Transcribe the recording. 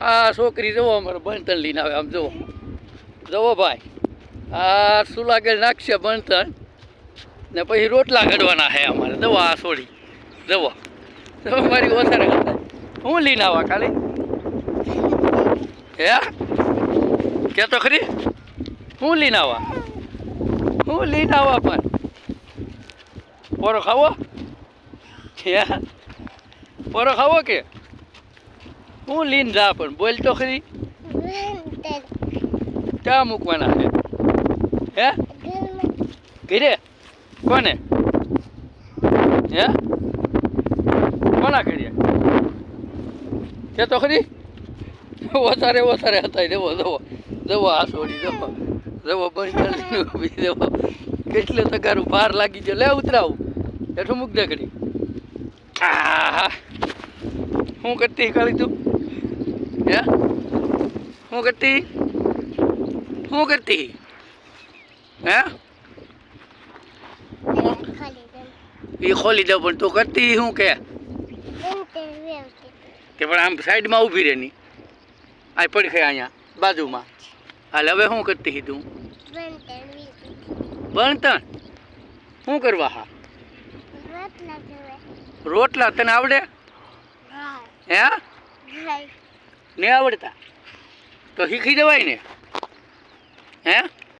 આ છોકરી જવો અમારે બણતર લઈને આવે, આમ જવો જવો ભાઈ, આ શું લાગે નાખશે બણતણ? ને પછી રોટલા કાઢવાના છે અમારે. જવો આ છોડી જવો જવો મારી વધારે હું લઈને આવવા ખાલી? હે? કે તો ખરી? હું લઈને આવવા હું લઈને આવવા પણ. પોરો ખાવો? હે? પોરો ખાવો કે? હું લીન જા પણ, બોલ તો ખરી. ક્યાં મૂકવાના છે? હે? ઘરે? કોને? હે? કોના ઘરે? કે તો ખરી? વધારે વધારે હતા દેવો દેવો દેવો આ છોડી દેવો દેવો બંધ ઊભી દેવો કેટલે તગારું બહાર લાગી ગયો. લે ઉતરાવું એઠું મૂક દે કરી શું કરતી કાળી તું? હે? શું કરતી? શું કરતી? હે? એ ખોલી દઉં પણ તું કરતી શું કે? કે પણ આમ સાઈડમાં ઊભી રહે ની આ પડી ખાય અહીંયા બાજુમાં. હાલ હવે શું કરતી તું? ભણતણ શું કરવા હા? રોટલા તને આવડે? હે. ને આવડતા. તો શીખી જવાય ને. હે?